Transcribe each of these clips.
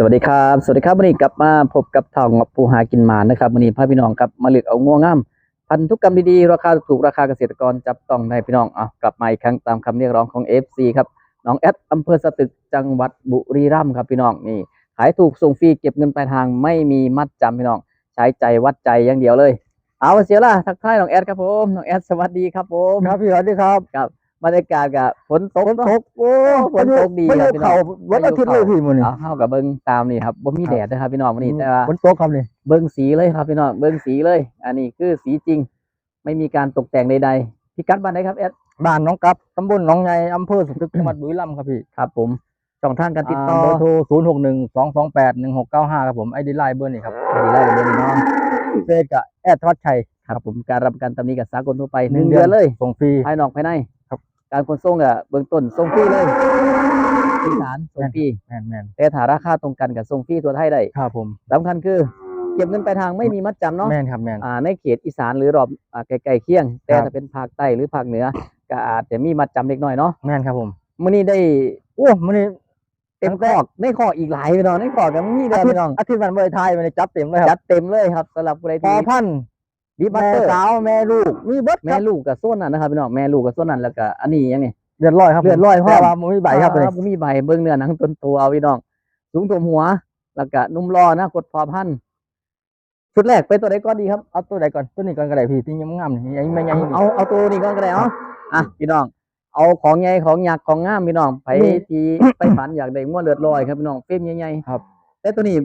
สวัสดีครับ สวัสดีครับวันนี้กลับมาพบกับทองงบปูหากินหมานนะครับวันนี้พาพี่น้องครับมาเลือกเอาง่วงงามพันธุกรรมดีๆ ราคาถูกราคาเกษตรกรจับต้องในพี่น้องอะกลับมาอีกครั้งตามคำเรียกร้องของ FC ครับน้องแอดอำเภอสตึกจังหวัดบุรีรัมย์ครับพี่น้องนี่ขายถูกส่งฟรีเก็บเงินปลายทางไม่มีมัดจำพี่น้อง ใช้ใจวัดใจอย่างเดียวเลย เอาเสียละทักทายน้องแอดครับผมน้องแอดสวัสดีครับผมครับพี่สวัสดีครับครับ บรรยากาศกับฝนตกฝนเนาะตกโอ้ฝนตกดีไม่ครัได้บพี่น้เข่าองวันอาทิตย์เลยพี่มื้อนี้เอาเข้ากับเบิ้งตามนี่ครับบ่มีแดดนะครับพี่น้องวันนี้แต่ว่าฝนตกครับนี่เบิ้งสีเลยครับพี่น้องเบิ้งสีเลย อันนี้คือสีจริง ไม่มีการตกแต่งใดๆพี่กัดบ้านไหนครับแอดบ้านหน้องกับตำบลหนองใหญ่อำเภอสตึกจังหวัดบุรีรัมย์ครับพี่ครับผมช่องทางการติดต่อเบอร์โทร0 6 1 2 2 8 1 6 9 5ครับผมไอดีไลน์เบอร์นี่ครับดีได้เลยเนาะเฟซกับแอดทวัชชัยครับผมการรับประกันตำหนี้กับสากลทั่วไปหหนึ่นึ่งงเดือนเดือนเลยส่งฟรีภายนอกภายในครับ การขนส่งอะเบื้องต้นส่งฟรีเลยที่ฐานส่งฟรีแมนแมนแต่ถ้าราคาตรงกันกับส่งฟรีตัวไทยได้ครับผมสำคัญคือเก็บเงินปลายทางไม่มีมัดจำเนาะแมนครับแมนอ่าในเขตอีสานหรือรอบอ่าใกล้ๆเคียง แต่ครับถ้าเป็นภาคใต้หรือภาคเหนือก็อาจจะมีมัดจำเล็กน้อยเนาะแมนครับผมมื้อนี้ได้โอ้มื้อนี้เต็มคอกในคอกอีกหลายพี่น้องในคอกกันมีอาเด้อทิตพี่ย์น้องอาทิตย์วันเบอร์ไทยมันจัดเต็มเลยคจัรับดเต็มเลยครับสำหรับผู้ใดพอที่พัน ธุ์บีบัตแม่เตอร์สาวแม่ลูกมีเบิดคแม่รับลูกกับส้นนั่นนะครับพี่น้องแม่ลูกกับส้นนั่นแล้วก็อันนี้ยังไงเดือดร้อยครับเลือดร้อยพร้อมแต่ว่ามันมีใบครับตัวนี้อ่ามีใบเบิ่งเนื้อหนังต้นตัวเอาพี่น้องสูงตัวหัว แล้วก็นุ่มรอนะกดพอพันธุ์ชุดแรกเป็นตัวใดก่อนดีครับ เอาตัวใดก่อนตัวนี้ก่อนก็ได้พี่ที่ยังงามนี่ยังไม่ยังเอาเอาตัวนี้ก่อนก็ได้เอาอะพี่น้อง เอาของใหญ่ของหยักของงามพี่น้องไปนี่ที่ ไปฝันอยากได้งัวเลือดลอยครับพี่น้องเฟรมใหญ่ครับๆแต่ตัวนี้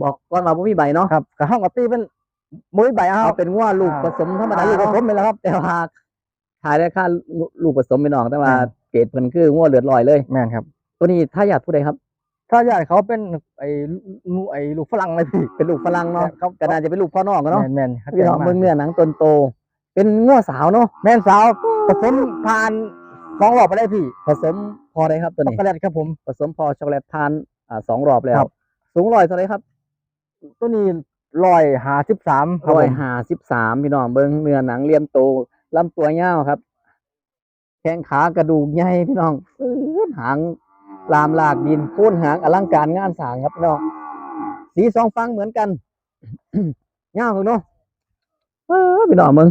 บอกก่อนว่าบ่มีใบเนาะ ครับกับห้องกับตีเป็น มุ้ยใบเอาเอาเป็นงัวลูกผสมธรรมดาลูกผสมเนาะไปแล้วครับ แต่ว่าขายได้ค่าลูกผสมพี่น้องแต่ว่าอืมเกรดเพิ่นคืองัวเลือดลอยเลยแม่นครับ ตัวนี้ถ้าอยากผู้ใดครับ ถ้าญาติเขาเป็นไอ้ลูกไอ้ลูกฝรั่งเลยพี่เป็นลูกฝรั่งเนาะครับก็น่าจะเป็นลูกพ่อน้องกันเนาะแม่นแม่นครับพี่น้องเบิ่งเนื้อหนังตนโต เป็นงัวสาวเนาะแม่นสาวผสมผ่านสองรอบไปได้พี่ ผสมพอได้ครับตัวช็อกนี้โกแลตครับผมผสมพอช็อกโกแลตทานอ่าสองรอบแล้วครับสูงร้อยเท่าไหรครับ ตัวนี้ ร้อยหาสิบสามครับร้อยผมห้าสิบสามพี่น้องเบิ้งเนื้อหนังเรียมโตลำตัวยาวครับ แข้งขากระดูกใหญ่พี่น้องปื้ดหางลามลากดินโค่นหางอลังการงานสร้างครับพี่น้องสีสองฟังเหมือนกัน ยาวคุณเนาะเออพี่น้องมึง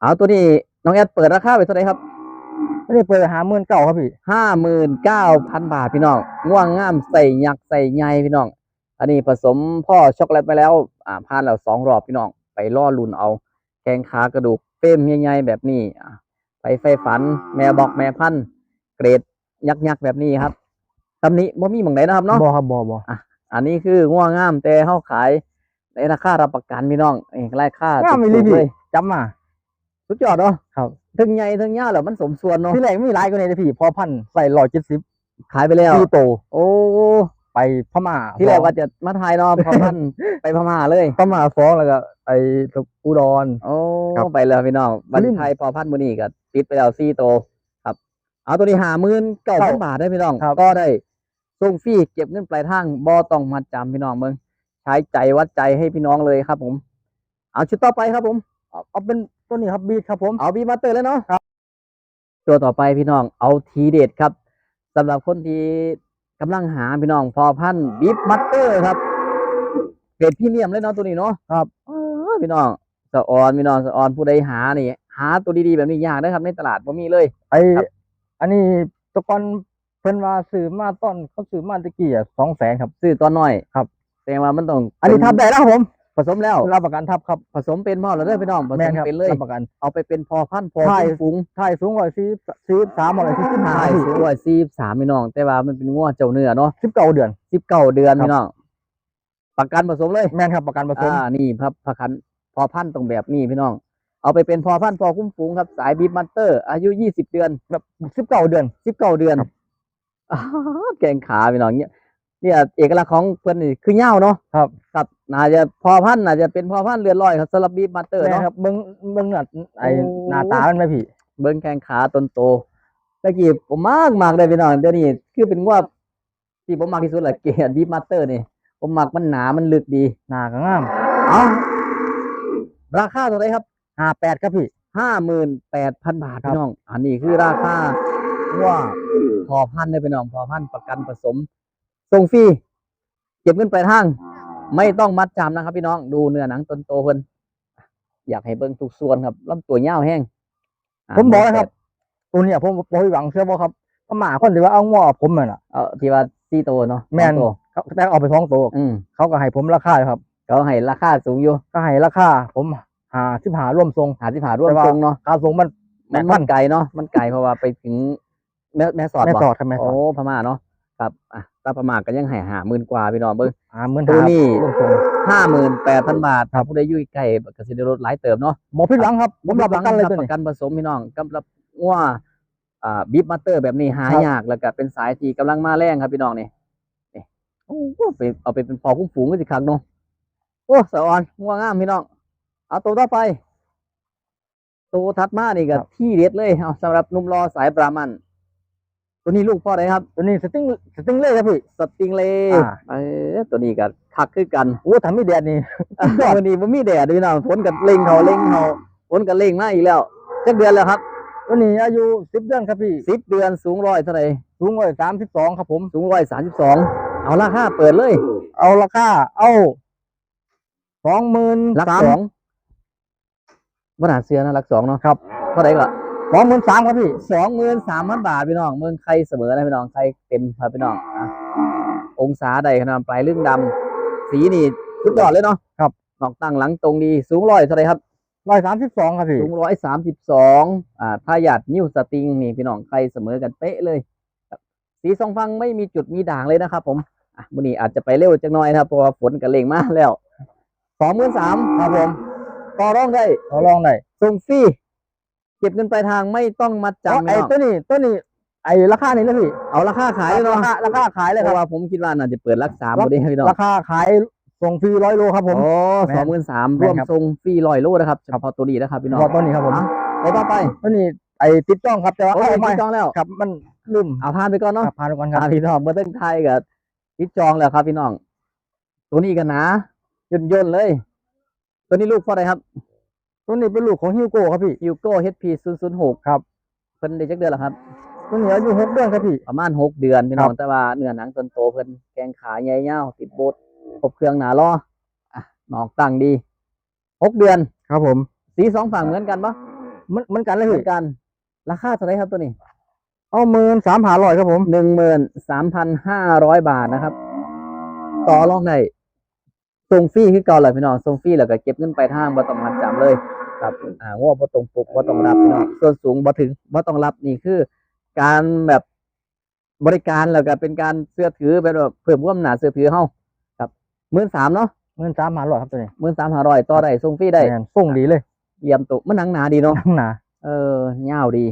เอาตัวนี้น้องแอดเปิดราคาไปเท่าไหร่ครับ ไม่ได้เปิดหาหมื่นเก้าครับพี่ห้าหมื่นเก้าพันบาทพี่น้องง่วงง่ามใส่ยักษ์ใส่ใยพี่น้อง อันนี้ผสมพ่อช็อกโกแลตไปแล้วอ่าผ่านแล้วสองรอบพี่น้องไปล่อลุ่นเอาแข้งขากระดูกเป้มใหญ่ๆแบบนี้อะไปไฟฝัน แม่บอกแม่พันธุ์เกรดยักษ์ยักษ์แบบนี้ครับตำหนี้บ่มีหม่องไหนนะครับเนาะบอครับบอบออันนี้คือง่วงง่ามแต่เฮาขายในราคารับประกันพี่น้องเอ้ราคาง่ามไม่ถูรีกๆพี่เลยจำมาสุดยอดเนาะครับถึงใหญ่ถึงยาวแล้วมันสมส่วนเนาะที่แรกมีหลายกว่านี้เลยพี่พอพันใส่ร้อยเจ็ดสิบขายไปแล้วพี่โต โอ้ ไปพม่าที่แรกว่าจะมาถ่ายเนาะพอพันไปพม่าเลยพม่าฟ้องแล้วก็ไอ้อุดรโอ้ครับไปแล้วพี่น้องบันลิ้นไทยพอพันมือนี่ก็ติดไปแล้วซี่โตวครับ เอาตัวนี้หาหมื่นเก้าพันครับบาทได้พี่น้องครับก็ได้ส่งฟรีเก็บเงินปลายทางบอต้องมัดจำพี่น้องเมืองใช้ใจวัดใจให้พี่น้องเลยครับ ผม เอาชุดต่อไปครับผมเอาเอาเป็นตัวนี้ครับบีทครับผมเอาบีมาเตอร์เลยเนาะครับตัวต่อไปพี่น้องเอาทีเด็ดครับสำหรับคนที่ กำลังหาพี่น้องพอพันบีฟมัตเตอร์ครับเกรดพรีเมียมเลยเนาะตัวนี้เนาะครับเออพี่น้องสะออนพี่น้องสะออนผู้ใดหานี่หาตัวดีๆแบบนี้ยากนะครับ ในตลาดบ่มีเลย ไอ้ครับอันนี้แตะกอนเพิ่นว่าซื้อมาต้นเขาซื้อมาตะกี้อะสองแสนครับซื้อตัวน้อยครับแต่ว่ามันต้องอันนี้ทับได้แล้วครับผมผ สมแล้วรับประกันทับครับผสมเป็นพ่อแล้วเด้อพี่น้องผสแม่มนครับเป็นเลยรับประกันเอาไปเป็นพอพันธุ์พอใช่ฟุ้งถ่ายสูงร้อยสี่สี่สามร้อยสี่สิบห้าใช่สูงร้อยสี่สามพี่น้อง แต่ว่ามันเป็นงัวเจ้าเนื้อเนาะสิบเก้าเดือนสิบเก้าเดือนครับพี่น้องประกันผสมเลยแม่นครับประกันผสมอ่านี่ครับพระคันพอพันธุ์ตรงแบบนี้พี่น้อง เอาไปเป็นพอพันธุ์พอคุ้มฝูงครับสายบีบมัตเตอร์ อายุยี่สิบเดือนแบบสิบเก้าเดือนสิบเก้าเดือนครับอ้าวแกงขาพี่น้องเนี่ย เนี่ยเอกลักษณ์ของเพื่อนนี่คือเง่าเนาะครับครับน่าจะพอพันธุ์น่าจะเป็นพอพันธุ์เรือนลอยครับสลับบีบมัตเตอร์แม่นเนาะครับเบิ้งเบิ้งเนื้อไอ้โอ้หน้าตามันไหมพี่ เบิ้งแข้งขาตนโตตะกี้ผมมากมากเลยพี่น้องเดี๋ยวนี้คือเป็นว่าที่ผมมากที่สุดแหละเกียร์บีบมัตเตอร์นี่ผมมักมันหนามันลึกดีหน้าก็งามเอาราคาเท่าไหรครับห้าแปดครับพี่ห้าหมื่นแปดพันบาทครับพี่น้อง อันนี้คือราคาว่าพอพันธุ์เลยพี่น้องพอพันธุ์ประกันผสม ส่งฟรีเก็บเงินปลายทาง ไม่ต้องมัดจำนะครับ พี่น้องดูเนื้อหนังตนโตเพิ่นอยากให้เบิ่งทุกส่วนครับลำตัวยาวแห้งะผมบอกเลยครับตัวเนี้ยผมบ่หวังเชื่อบ่ครับก็หมาคนที่ว่าเอางอผมน่นน่ะเอาที่ว่าสี่ตัวเนาะแม่นสองตัวเขาแต่เอาไปสองตัวอืมเขาก็ให้ผมราคาอยู่ครับเขาให้ราคาสูงอยู่ก็ให้ราคาผมหาสิบหาร่วมทรงหาที่ผ่าร่วมแต่ว่าตรงเนาะค่าทรงมันมันมัมันนไกลเนาะมันไกลเพราะว่าไปถึงแม่แม่สอดแม่บ่สอดครับแม่สอโอ้ดพม่าเนาะ ครับอะตาพม่าก็ยังให้หาหมื่นกว่าพี่น้องเบิ่งหาหมื่นตัวหานี้ร่วมทรงห้าหมื่นแปดพันบาทถ้าผู้ใดอยู่ใกล้ก็สิได้ลดหลายเติมเนาะบ่ผิดหวังครับผมรับประกันเลยตัวปนี้ระกันผสมพี่น้องกำลับว่าอ่าบีฟมาสเตอร์แบบนี้หาครับยากแล้วก็เป็นสายที่กำลังมาแรงครับพี่น้องนี่นี่โอ้โหไปเอาไปเป็นพอคุ้มฝูงก็สิคักเนาะโอ้สะออนง่วงงามพี่น้อง เอาตัวต่อไปตัวถัดมานี่ก็ที่เด็ดเลยเอาสำหรับหนุ่มรอสายบรามัน ตัวนี้ลูกพ่อไหนครับ ตัวนี้สติ้งสติ้งเล่ครับพี่สติงเลอ่าเออตัวนี้ก็คักคือกันโอ้ทำไม่แดดนี่วันนี้มันมีแดดด้วยนะฝนกับเล่งเขาเล่งเขาฝนกับเล่งมาอีกแล้วจักเดือนแล้วครับตัวนี้อายุสิบเดือนครับพี่สิบเดือนสูงร้อยเท่าไหร่สูงร้อยสามสิบสองครับผมสูงร้อยสามสิบสองเอาราคาเปิดเลย เอาราคาเอาสองหมื่นลักสามสองบนาดเสียนะลักสองเนาะครับเท่าไหร่ก็ สองหมื่นสามครับพี่สองหมื่นสามพันบาทพี่น้อง เมืองไทยเสมอนะพี่น้องไทยเต็มครับพี่น้องอะองศาใดขนาดปลายเรื่องดำสีนี่สุดยอดเลยเนาะครับ นอกตั้งหลังตรงดีสูงร้อยเท่าไหร่ครับร้อยสามสิบสองครับพี่สูงร้อยสามสิบสองอ่าถ้าหยาดนิ้วสตริงนี่พี่น้องใครเสมอกันเป๊ะเลยครับสีสองฟังไม่มีจุดมีด่างเลยนะครับ ผมอะวันนี้อาจจะไปเร็วจังหน่อยนะครับเพราะว่าฝนกันเร่งมากแล้วสองหมื่นสามครับผมต่อรองได้เราลองได้ส่งฟรี เก็บเงินปลายทางไม่ต้องมัดเอาจำไอ้พี่น้องตัวนี้ตัวนี้ไอ้ราคานี้นะพี่เอาราคาขายเลยราเนาะคาราคาขายเลยเพครับราะว่าผมคิดว่าน่าจะเปิดรักสามพอดีพี่น้องราคาขายส่งฟรีร้อยโลครับผมโอ้แม่สนองหมื่นสามแม่รวนมครับส่งฟรีลอยโลนะครับเฉพาะตัวนี้นะครับพี่น้องพอตัวนี้ครับผมเอาไปต่อไปตัวนี้ไอ้ติดจ้องครับแต่ว่าโอ้เอายไม่จองแล้วครับ มันลืมเอาผ่านไปก่อนเนาะครับพาทุกคนครับอ่าพี่น้องเมื่อตั้งไทยกับติดจองแล้วครับพี่น้อง ตัวนี้กันนะย่นย่นๆเลย ตัวนี้ลูกพ่ออะไรครับ ตัวนี้เป็นลูกของฮิวโก้ครับพี่ยูโก้ HP 0 0 6 ครับเพิ่นได้จักเดือนแล้วครับ ตัวนี้อายุหกเดือนครับพี่ ประมาณหกเดือนพี่น้อคงรับแต่ว่าเนื้อหนังต้นโตเพิ่นแกงขาใหญ่ยาวติดโบดครบเครื่องหนาล้ออะนอกตั้งดีหกเดือนครับผม สีสองฝั่งเหมือนกันปะมันมันกันเลยเหมืพี่อนกัน ราคาเท่าไหรครับตัวนี้ เอาหมื่นสามหาร้อยครับผมหนึ่งหมื่นสามพันห้าร้อยบาทนะครับ ต่อรองได้ส่งฟรีคือเก่าเลยพี่น้องส่งฟรีแล้วก็เก็บเงินไปลายทางบ่ต้องมัดจำเลย ครับอ่างวบ่ตรงปกบ่ต้องรับพี่น้องส่วนสูงบ่ถึงบ่ต้องรับนี่คือ การแบบบริการแล้วก็เป็นการเสื้อถือเป็นแบบเพิ่มความหนาเสื้อถือเฮาครับมื่นสามเนาะหมื่นสามหาร้อยครับตัวนี้มื่นสามห้าร้อยต่อได้ส่งฟรีได้แม่นส่งดีเลยเหลี่ยมตุมันหนังหนาดีเนาะน้ำหนา เออยาวดี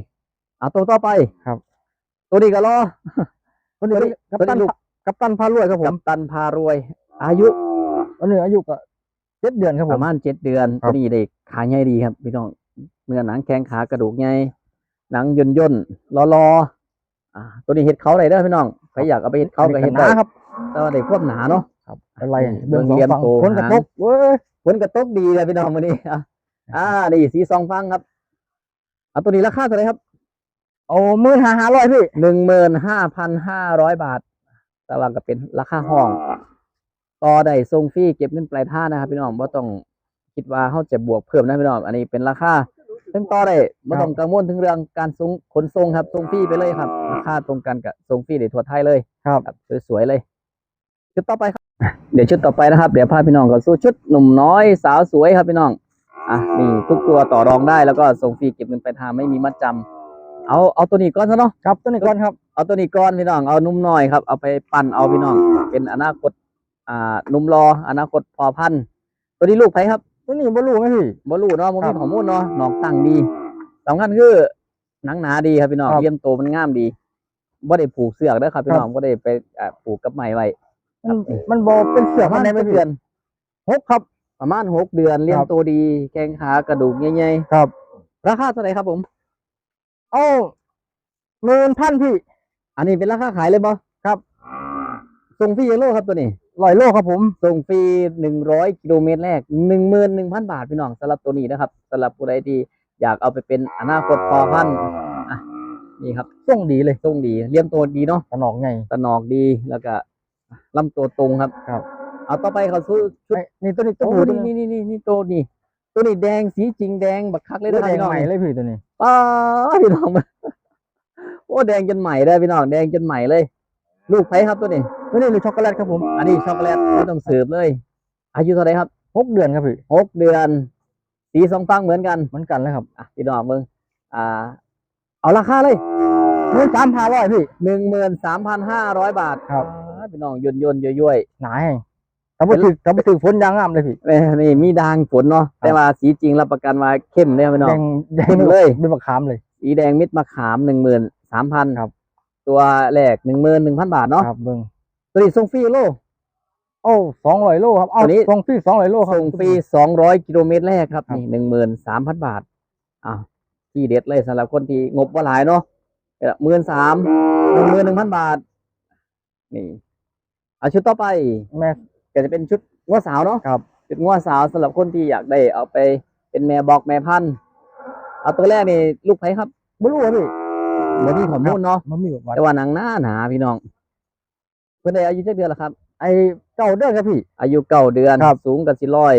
เอาตัวต่อไปครับ ตัวนี้ก็รอ ตัวนี้ตัวนี้กัปตัวตันนี้ลูก กัปตันพารวยครับผมกัปตันพารวย อายุ ตัวนี้อายุก็ เจ็ดเดือนครับปผมระมาณเจ็ดเดือนครัตัวบนี้เด็กขาใหญ่ดีครับพี่น้องเนื้อหนังแข้งขากระดูกใหญ่หนังย่นย่นรอรอๆอ่า ตัวนี้เห็ดเขาได้เด้อพี่น้องใครอยากเอาไปเห็ดเขาก็เห็ดหได้นาครับ แต่ว่าได้ควบหนาเนาะอะไรอืมเบื้องเบิ่สองงเหลี่ยมฝั่งโต คนกระหางทบเว้ยฝนกระตกดีเลยพี่น้องวันนี้อะอ่านี่สีสองฟังครับเอาตัวนี้ราคาเท่าไหร่ครับ เอาหมื่นหาหาร้อยพี่หนึ่งหมื่นห้าพันห้าร้อยบาทแต่ว่าก็เป็นราคาห้อง ต่อได้ทรงฟรีเก็บเงินปลายท่างนะครับพี่น้องว่าต้องคิดว่าเขาจะบวกเพิ่มนะพี่น้องอันนี้เป็นราคาซึ่งต่อได้ไม่ต้องกังวลถึงเรื่องการส่งขนส่งครับส่งฟรีไปเลยครับราคาตรงกันกับส่งฟรีในทั่วไทยเลยครับครับสวยๆเลยชุดต่อไปครับ เดี๋ยวชุดต่อไปนะครับ เดี๋ยวพาพี่น้องก็สู้ชุดหนุ่มน้อยสาวสวยครับพี่น้องอะนี่ทุกตัวต่อรองได้แล้วก็ส่งฟรีเก็บเงินปลายทางไม่มีมัดจำเอาเอาตัวนี้ก่อนซะเนาะครับตัวนี้ก่อนครับเอาตัวนี้ก่อนพี่น้องเอานุ่มน้อยครับเอาไปปั่นเอาพี่น้องเป็นอนาคต อ่านุ่มรออนาคตพอพันธุ์ตัวนี้ลูกไผครับตัวนี้บรรลุไหมพี่ บ่รู้เนาะบ่ครัมีบข้อมูลเนาะหนอกตั้งดีสำคัญคือหนังหนาดีครับพี่น้องครับเยี่ยมโตมันงามดีบ่ได้ผูกเสือกเด้อครับพี่น้องบ่ได้ไปอ่าผูกกับไม้ไว้มันมันบอเป็นเสือประมัมานณในไม่เดืเดืออนนหกครับ ประมาณหกเดือนเลี้ยงครับ ตัวดีแข้งขากระดูกใหญ่ครับ ๆราคาเท่าไหร่ครับผม เอาหมื่นพันพี่ อันนี้เป็นราคาขายเลยบ่ครับส่งฟรียังโลครับตัวนี้ ร้อยโลครับผม ส่งฟรีหนึ่งร้อยกิโลเมตรแรกหนึ่งหมื่นหนึ่งพันบาทพี่น้องสำหรับตัวนี้นะครับสำหรับผู้ใดที่อยากเอาไปเป็นอนาคตพอพันธุ์อะนี่ครับส่งดีเลยทรงดีเลี้ยงตัวดีเนาะตะหนอกไงตะหนอกดีแล้วก็ลำตัวตรงครับ ครับ เอาต่อไปเขาสู้ชุดไอ้นี่ตัวนี้ตัวโอ้ผู้ตัวนี่นี้นี่นี่นี่ตัวนี่ตัวนี้แดงสีจริงแดงบักคักเลยเลือนะดครับพี่น้องแดงใหม่เลยพี่ตัวนี้ป้าพี่น้องโอ้แดงจนใหม่เลยพี่น้องแดงจนใหม่เลย ลูกไผ่ครับตัวนี้ตัวนี้ลูกช็อกโกแลตครับผม อันนี้ช็อกโกแลตไม่ต้องสืบเลย อายุเท่าไหรครับหกเดือนครับพี่หกเดือนสีสองฟังเหมือนกันเหมือนกันเลยครับอะพี่น้องมึงอ่า เอาราคาเลยเงินสามพันร้อยพี่หนึ่งหมื่นสามพันห้าร้อยบาทครับอ่าพี่น้องยนยนย่อยย่อยหนาแห้งถ้าไปถึกถ้าไปถึกฝนยางงามเลยพี่ๆเอ้ยนี่มีด่างฝนเนาะแต่ว่าสีจริงรับประกันว่าเข้มเลยครับพี่น้อแดงงแดงขึ้นเลยเป็นมะขามเลยสีแดงมิดมะขามหนึ่งหมื่นสามพันครับ ตัวแรกหนึ่งหมื่นหนึ่งพันบาทเนาะครับเบิ้งตัวนี้ส่งฟรีโลโอ้สองร้อยโลครับเอาตัวนี้ส่งฟรีสองร้อยโลครับส่งฟรีสองร้อยกิโลเมตรแรกครับครับนี่หนึ่งหมื่นสามพันบาทอ้าวที่เด็ดเลยสำหรับคนที่งบว่าหลายเนาะหมื่นสามหนึ่งหมื่นหนึ่งพันบาท นี่เอาชุดต่อไปแม่ก็จะเป็นชุดงัวสาวเนาะครับชุดงัวสาวสำหรับคนที่อยากได้เอาไปเป็นแม่บอกแม่พันธุ์เอาตัวแรกนี่ลูกไผ่ครับบรู้ครับพี่ บ่มีข้อมูลเนาะมันมีแบบว่าแต่ว่าหนังหน้าหนาพี่น้อง เพื่อนได้อายุเท่าเดือนละครับ ไอ้เก่าเด้อครับพี่ อายุเก้าเดือนครับ สูงกับสิร้อย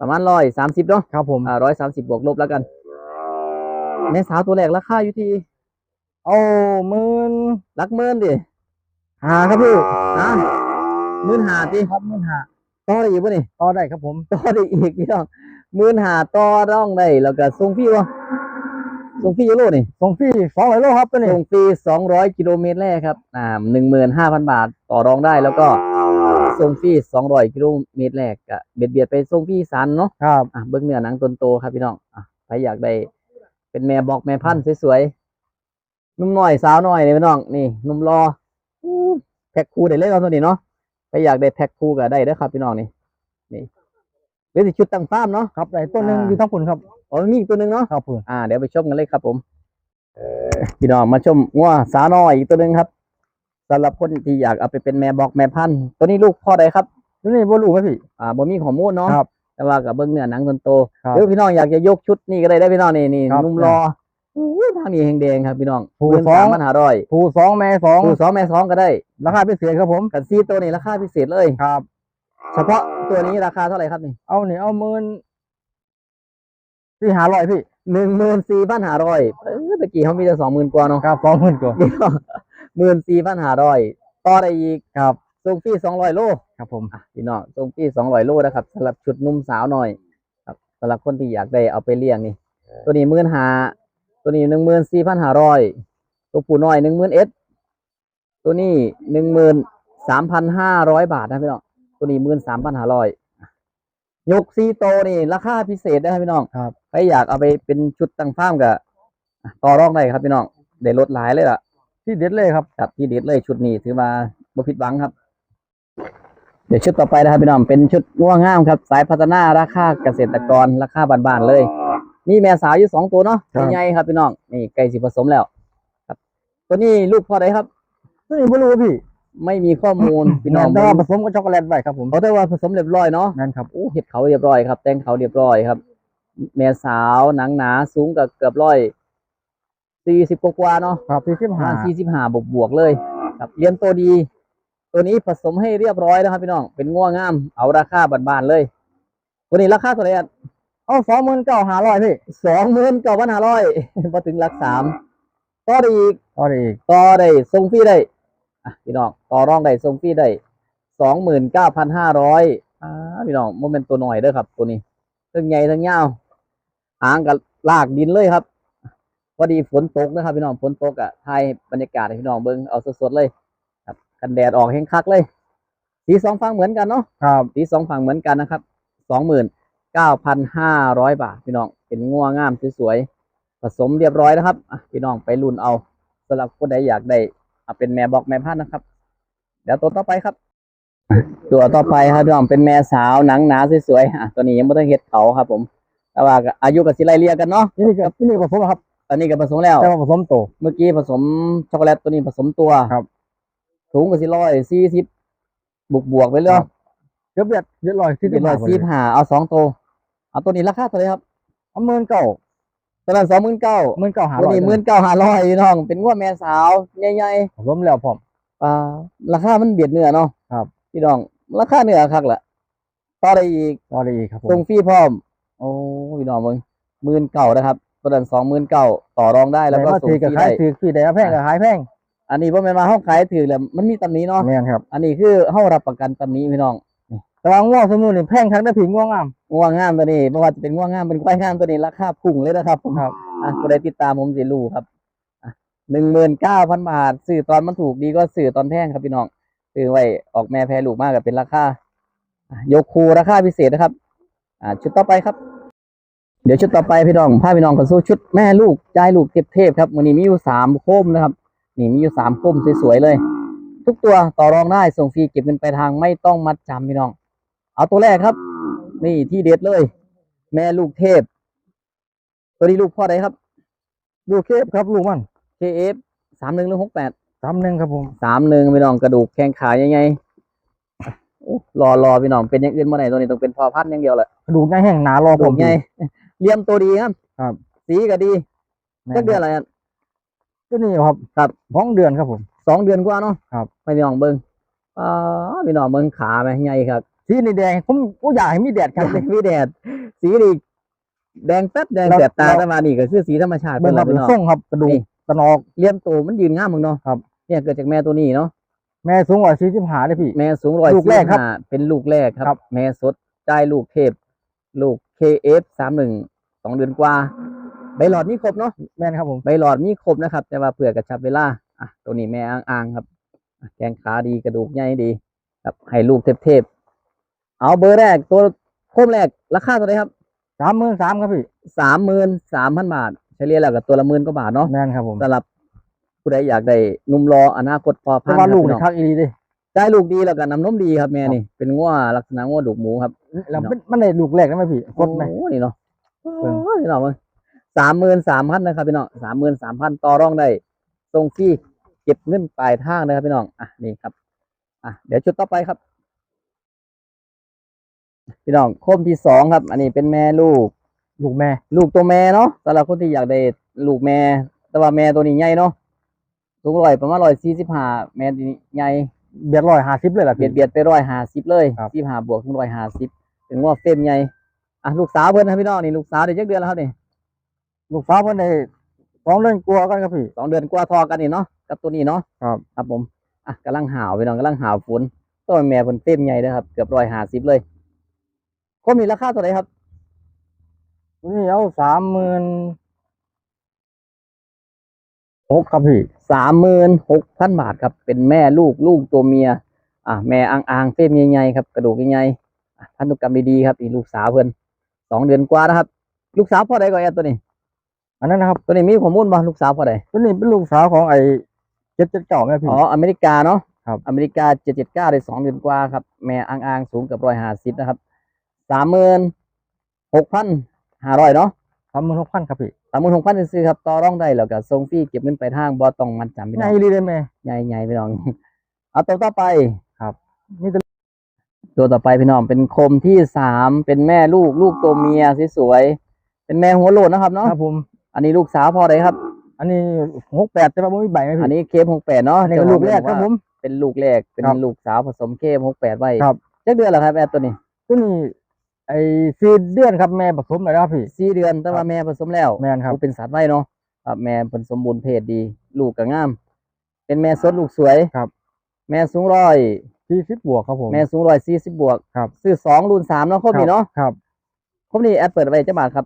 ประมาณร้อยสามสิบเนาะครับผมอ่าร้อยสามสิบบวกลบแล้วกันแม่สาวตัวแรกราคาอยู่ที่เอาหมื่นหลักหมื่นดิหาครับพี่ฮะหมื่นหาดิครับหมื่นหาต่อได้อีกป่ะนี่ต่อได้ครับผมต่อได้อีกพี่น้องหมื่นหาต่อร่องได้แล้วก็ส่งฟรีวะ ส่งฟรียูโรนี่ส่งฟรีสองร้อยโลครับตัวนี้ส่งฟรีสองร้อยกิโลเมตรแรกครับอ่าหนึ่งหมื่นห้าพันบาทต่อรองได้แล้วก็ส่งฟรีสองร้อยกิโลเมตรแรกก็เบียดเบียดไปส่งฟรีสันเนาะครับอะเบิ้งเนื้อหนังตนโตครับพี่น้องอะใครอยากได้เป็นแม่บอกแม่พันธุ์สวยๆนุ่มหน่อยสาวหน่อยเลยพี่น้องนี่นุ่มรออู้แพ็คคู่ได้เลยเราตัวนี้เนาะใครอยากได้แพ็คคู่ก็ได้เด้อครับพี่น้องนี่นี่ เป็นสิชุดตั้งฟาร์มเนาะครับไอ้ตัวหนึ่งอ่า อยู่ทั้งผลครับอ๋อมีอีกตัวหนึ่งเนาะครับผมอ่าเดี๋ยวไปชมกันเลยครับผมเออพี่น้องมาชมงัวสาวน้อยอีกตัวหนึ่งครับสำหรับคนที่อยากเอาไปเป็นแม่บอกแม่พันธุ์ตัวนี้ลูกพ่อใดครับตัวนี้บรู้ไหมพี่ อ่าบ่มีข้อมูลเนาะครับแต่ว่ากับเบิ้งเนื้อหนังตนโตครับหรือพี่น้องอยากจะยกชุดนี่ก็ได้ได้อพี่น้องนี่นี่ครับนุ่มรออู้ทางนี้แหงแดงครับ พี่น้องถูกหมื่นสอสางมพันห้าร้อยผู้สองแม่สองคู่สองแม่สองก็ได้ราคาพิเศษครับผม กันซีตัวนี้ราคาพิเศษเลยครับ เฉพาะตัวนี้ราคาเท่าไหร่ครับนี่เอานี่เอาหมื่นพี่หาร้อยพี่หนึ่งหมื่นสี่พันห้าร้อยเออตะกี้เขามีแต่สองหมื่นกว่าเนาะครับสองหมื่นกว่านี่ก็หมื่นสี่พันห้าร้อยต่อได้อีกครับส่งฟรีสองร้อยโลครับผมอะพี่น้องส่งฟรีสองร้อยโลนะครับสำหรับชุดนุ่มสาวหน่อย ครับสำหรับคนที่อยากได้เอาไปเลี้ยงนี่ ตัวนี้หมื่นหาตัวนี้หนึ่งหมื่นสี่พันห้าร้อยตัวผู้น้อยหนึ่งหมื่นเอสตัวนี้หนึ่งหมื่นสามพันห้าร้อยบาทนะพี่น้อง ตัวนี้หมื่นสามพันห้าร้อยยกซีโตวนี่ ราคาพิเศษนะครับพี่น้องครับใครอยากเอาไปเป็นชุดตั้งฟาร์มกับต่อรองได้ครับพี่น้องได้ลดหลายเลยล่ะ ที่เด็ดเลยครับครับที่เด็ดเลยชุดนี้ถือมาบ่ผิดหวังครับ เดี๋ยวชุดต่อไปนะครับพี่น้องเป็นชุดง่วงงามครับ สายพัฒนาราคาเกษตรกรราคาบ้านๆเลยมีแม่สาวอยู่สองตัวเนาะครับใหญ่ๆครับพี่น้องนี่ไก่สิผสมแล้ว ครับ ตัวนี้ลูกพ่อใดครับตัวนี้บรู้พี่ ไม่มีข้อมูลพี่น้องแต่ว่าผสมกับช็อกโกแลตไว้ครับผมเขาแต่ว่าผสมเรียบร้อยเนาะนั่นครับโอ้เห็ดเขาเรียบร้อยครับแต่งเขาเรียบร้อยครับแม่สาวหนังหนาสูงกับเกือบร้อยสี่สิบกว่าๆเนาะครับพี่สิบประห้ามาณสี่สิบห้าบวกบวกๆเลย ครับเลี้ยงตัวดี ตัวนี้ผสมให้เรียบร้อยแล้วครับพี่น้องเป็นง่วงงาม เอาราคาบานๆเลย ตัวนี้ราคาเท่าไหร่อะเอาสองหมื่นเก้าหาร้อยพี่สองหมื่นเก้าพันห้าร้อยพอถึงหลักสามต่อได้อีกต่อได้อีกต่อได้ส่งฟรีได้ อะพี่น้องต่อรองได้ส่งฟรีได้สองหมื่นเก้าพันห้าร้อยอ่าพี่น้องโมเมนต์ตัวหน่อยเด้อครับ ตัวนี้ทั้งใหญ่ทั้งยาวหางกับลากดินเลยครับพอดีฝนตกนะครับพี่น้องฝนตกอะถ่ายบรรยากาศให้พี่น้องเบิ่งเอาสดๆเลย ครับ กันแดดออกแห้งคักเลยสีสองฝั่งเหมือนกันเนาะครับสีสองฝั่งเหมือนกันนะครับสองหมื่นเก้าพันห้าร้อยบาทพี่น้องเป็นงัวงามสวยๆผสมเรียบร้อยนะครับอะพี่น้องไปรุ่นเอาสำหรับคนใดอยากได้ เอาเป็นแม่บอกแม่พันธุ์นะครับ เดี๋ยวตัวต่อไปครับอะตัวต่อไปครับพี่น้องเป็นแม่สาวหนังหนาสวยๆอะตัวนี้ยังไม่ต้องเห็ดเขาครับ ผม แต่ว่าก็อายุกับสิไลเรียกันเนาะนี่นี่กับนี่ผสมครับตอนนี้ก็ผสมแล้วแต่ว่าผสมโตเมื่อกี้ผสมช็อกโกแลตตัวนี้ผสมตัวครับสูงกว่าสิร้อยสี่สิบบวกบวกๆไปเลยครับเกือบเด็ดเรียบร้อยที่สิบร้อยสี่ห้าเอาสองตัวเอาตัวนี้ราคาเท่าไหร่ครับเอาหมื่นเก้า ตอนนั้นสองหมื่นเก้าหมื่นเก้าหาตัวร้อยนี้หมื่นเก้าห้าร้อยน้อง เป็นว่าแม่สาวใหญ่ผสมแล้วพร้อมอ่าราคามันเบียดเนื้อเนาะครับ พี่น้อง ราคาเนื้อคักแหละต่อได้อีกรอได้อีกครับผมส่งฟรีพร้อม โอ้พี่น้องมึงหมื่นเก่านะครับตัวนั้นสองหมื่นเก่าต่อรองได้แล้วก็ต่ส่งถือฟกับรีขายได้ถือคือได้เอาแพงกับขายแพงอันนี้พ่อแม่นมาเฮาขายถือแล้วมันมีตำหนี้เนาะแม่นครับ อันนี้คือเฮารับประกันตำหนี้พี่น้อง แต่ว่าง่วงสมุนนี่แพงทั้งได้ผิงง่วงงามง่วงงามตัวนี้ไม่ว่าจะเป็นง่วงงามเป็นควายงามตัวนี้ราคาพุ่งเลยนะครับผมครับอะผู้ใดติดตามผมสิรู้ครับหนึ่งหมื่นเก้าพันบาทซื้อตอนมันถูกดีก็ซื้อตอนแพงครับพี่น้องซื้อไว้ออกแม่แพรลูกมากกับเป็นราคาอะยกคูราคาพิเศษนะครับ อ่า ชุดต่อไปครับ เดี๋ยวชุดต่อไปพี่น้องพาพี่น้องกันสู้ชุดแม่ลูกใจายลูกเทพเทพครับวันนี้มีอยู่สามโคมนะครับ นี่มีอยู่สามโคมสวยๆเลย ทุกตัวต่อรองได้ส่งฟรีเก็บเงินไปลายทางไม่ต้องมัดจำพี่น้อง เอาตัวแรกครับ นี่ที่เด็ดเลย แม่ลูกเทพ ตัวนี้ลูกพ่อใดครับ ลูกเคฟครับลูกมัน KF สามหนึ่งหรือหกแปดสามหนึ่งครับผมสามหนึ่งพี่น้องกระดูกแข้งขายังไงโอ้รอรอพี่น้องเป็นอย่างอื่นเมื่อไหร่ตัวนี้ต้องเป็นพอพันธุ์อย่างเดียวแหละกระดูกง่ายแห้งหนารอผผมมไงเลี่ยมตัวดีครับ ครับ สีก็ดีแม่จักเดือนคอะรับไรอะตัวนี้ครับครับสองเดือนครับผมสองเดือนกว่าเนาะครับไปพี่น้องเบิ้งอ่าพี่น้องเบิ้งขาไหมใหญ่ครับ สีนี่แดงผมผมอยากให้มีแดดครับพี่แดด สีดีแดงแป๊ดแดงแล้วแสบตาแล้วแต่มานี่ก็คือสีธรรมชาติเบิ่งครับพี่เป็นน้องส่งครับกระดูนี่กกระนอกเลี่ยมตัวมันยืนง่ามมึงเนาะครับ เนี่ยเกิดจากแม่ตัวนี้เนาะแม่สูงกว่าสี่สิบห้าเลยพี่ แม่สูงร้อยลูกแรกครับเป็นลูกแรกคครัรับบแม่สดจ่ายลูกเทพ ลูก KF สามหนึ่งสองเดือนกว่าใบหลอดมีครบเนาะแม่นครับผมใบหลอดมีครบนะครับ แต่ว่าเผื่อกระชับเวลาอะตัวนี้แม่อ่างๆครับอะแกงขาดีกระดูกใหญ่ดี ครับให้ลูกเทพๆ เอาเบอร์แรกตัวโคมแรกราคาเท่าไหร่ครับสามหมื่นสามครับพี่สามหมื่นสามพันบาทเฉลี่ยแล้วกับตัวละหมื่นกว่าบาทเนาะแม่นครับผมสำหรับผู้ใดอยากได้หนุ่มรออนาคตพอเพพันราะธุ์ว่าครับลูกพี่นี่น้องคักอีหลีเดิได้ลูกดีแล้วกันน้ำนมดีครับแม่นี่เป็นง้วลักษณะง้วดุกหมูครับแล้วมันมันได้ลูกแรกได้ไหมพี่กดไหมโอ้นี่เนาะเบิ่งโอ้ยพี่น้องมึงสามหมื่นสามพันนะครับพี่น้องสามหมื่นสามพันต่อรองได้ทรงฟรีเก็บเงินปลายทางนะครับพี่น้องอะนี่ครับอะเดี๋ยวชุดต่อไปครับ พี่น้องโคมที่สองครับ อันนี้เป็นแม่ลูก ลูกแม่ ลูกตัวแม่เนาะสำหรับคนที่อยากได้ลูกแม่ แต่ว่าแม่ตัวนี้ใหญ่เนาะสูงร้อยประมาณร้อยสี่สิบห้าแม่ตัวนี้ใหญ่เบียดร้อยห้าสิบเลยล่ะเบีพี่ยดเบียดไปร้อยห้าสิบเลยครับสิบห้าบวกถึงร้อยห้าสิบถึงว่าเฟรมใหญ่อะลูกสาวเพิ่นนะพี่น้องนี่ลูกสาวได้จักเดือนแล้วครับนี่ลูกสาวเพิ่นได้สองเดือนกลัวากันครับพี่สองเดือนกว่าทอกันนี่เนาะกับตัวนี้เนาะครับครับผมอะกำลังหาวพี่น้องกำลังหาวฝนตัวแม่เพิ่นเฟรมใหญ่เด้อครับเกือบร้อยห้าสิบเลย คมนี่ราคาเท่าไหร่ครับตัวนี้เอาสามหมื่นหกครับพี่สามหมื่นหกพันบาทครับ เป็นแม่ลูกลูกตัวเมีย อะแม่อ่างอ่างๆเฟรมใหญ่ๆครับ กระดูกใหญ่ๆอะพันธุกรรมดีๆครับอีลูกสาวเพิ่นสองเดือนกว่านะครับ ลูกสาวพ่อใดก่อนแอดตัวนี้ อันนั้นนะครับ ตัวนี้มีข้อมูลบ่ลูกสาวพ่อใดตัวนี้เป็นลูกสาวของไอ้เจ็ดเจ็ดเก่าแม่พี่อ๋ออเมริกาเนาะครับอเมริกาเจ็ดเจ็ดเก้าได้สองเดือนกว่าครับ แม่อ่างอ่างๆสูงเกับร้อยห้าสิบนะครับ สามหมื่นหกพันห้าร้อยเนาะสามหมื่นหกพันครับพี่สามหมื่นหกพันซื้อๆครับต่อรองได้แล้วก็ส่งฟรีเก็บเงินไปลายทางบ่ต้องมันจำพี่น้ง่าอยงอีหลีเลยแม่ใหญ่ใหญ่พี่น้องเอาตัวต่อไปนี่จะตัวต่อไปพี่น้องเป็นโคมที่สามเป็นแม่ลูกลูกตัวเมียสวยๆเป็นแม่หัวโลนนะครับเนาะครับผมอันนี้ลูกสาวพอไดครับ อันนี้หกแปดแต่ว่าไม่มีใบไหมอันพี่นี้เคมหกแปดเนาะอันนี้ก็ลูกแรกครับผมเป็นลูกแรกเป็นครับลูกสาวผสมเคมหกแปดไว้ครับจักเดือนแล้วครับแม่ตัวนี้ตัวนี้ ไอ้สี่เดือนครับแม่ผสมเลยนะครับพี่ สี่เดือนแต่ว่าแม่ผสมแล้วแม่นครับโอ้เป็นสัตว์ไว้เนาะครับแม่ผสมบูรณ์เพศดี ลูกก็งาม เป็นแม่สดลูกสวยครับ แม่สูงร้อยสี่สิบบวกครับผมแม่สูงร้อยสี่สิบบวกครับซื้อสองรุ่นสามเนาะครบนี่เนาะครับครบนี่แอดเปิดไว้จะบาทครับ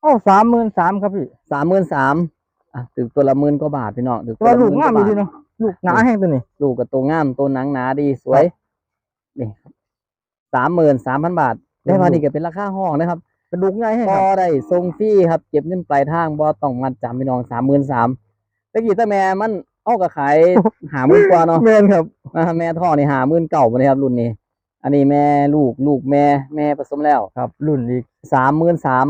เอ้าสามหมื่นสามครับพี่สามหมื่นสามอะถึงตัวละหมื่นกว่าบาทพี่น้องถึงตัวละลูกหงามมื่ดีนว่บทเนาะลูกหนาแห้งตัวนี้ลูกกับตัวงามตัวหนังหนาดีสวยนี่ครับ สามหมื่นสามพันบาท ได้มาดีก็เป็นราคาห้องนะครับเป็นลูกใหญ่แห้งพคอรับได้ทรงฟรีครับ เก็บเงินปลายทางบ่ต้องมัดจำพี่น้องสามหมื่นสามตะกี้ตาแม่มันเอากระขายหาหมื่นกว่าเนาะแม่นครับอ่าแม่ท่อนี่หาหมื่นเก่าไปเลยครับรุ่นนี้ อันนี้แม่ลูกลูกแม่แม่ผสมแล้วครับ รุ่นอีกสามหมื่นสาม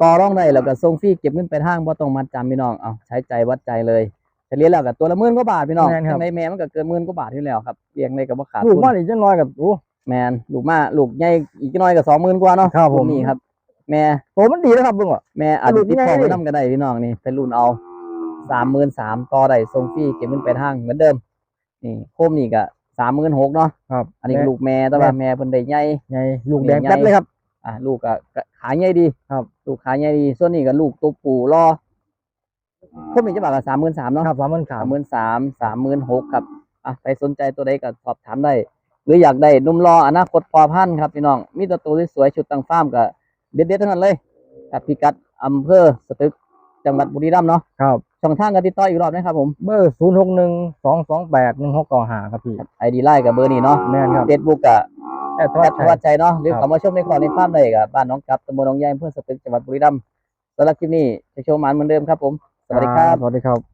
ต่อรองได้แล้วก็ส่งฟรีเก็บเงินไปลายทางบ่ต้องมัดจำพี่น้องเอาใช้ใจวัดใจเลยเฉลี่ยแล้วก็ตัวละหมื่นกว่าบาทพี่น้องแม่นครับในแม่มันก็เกินหมื่นกว่าบาทอยู่แล้วครับเลี้ยงในกับว่าขาดลูกทุนมันอีกจังน้อยกับโอ้ แมนลูกมาลูกใหญ่อีกน้อยก็สองหมื่นกว่าเนาะครับผมนนี่ครับ แม่โหมันดีนะครับเบิ่งว่ะแม่อาจลูจะกติดใหญ่พ่อดิไปนํก็ได้พี่น้องนี่เป็นรุ่นเอาสามหมื่นสามต่อได้ทรงฟรีเก็บเงินไปลายทางเหมือนเดิม นี่โคมนี่ก็สามหมื่นหกเนาะครับ อันนี้ก็ลูกแม่แต่ว่าแม่เพิ่นได้ใหญ่ใหญ่ลูกแดงแป๊ดเลยครับอะลูกก็ก็ขาใหญ่ดีครับ ลูกขาใหญ่ดี ส่วนนี้ก็ลูกตัวปู่รอโคมนี่จะบาทก็สามหมื่นสามเนาะครับสามพันขาสามหมื่นสามสามหมื่นหกครับอะใครสนใจตัวใดก็สอบถามได้ หรืออยากได้หนุ่มรออนาคตพอพันธุ์ครับพี่น้องมีแตัวตัวสวยๆชุดต่างฟาร์มก็เด็ดๆทั้งนั้นเลยครับพิกัดอำเภอสตึกจังหวัดบุรีรัมย์เนาะครับช่องทางการติดต่ออีกรอบนะครับผมเบอร์ศูนย์หกหนึ่งสองสองแปดหนึ่งหกเก้าห้าครับพี่ไอดีไลน์กับเบอร์นี้เนาะแม่นครับเฟซบุ๊กกับแอดทอแอดดชัวัดใจเนาะหรือครับเข้ามาชมในคลองในฟาร์มได้กับบ้านน้องกับตำบลหนองยายอำเภอสตึกจังหวัดบุรีรัมย์สำหรับคลิปนี้จะโชว์หมันเหมือนเดิมครับผม สวัสดีครับ สวัสดีครับ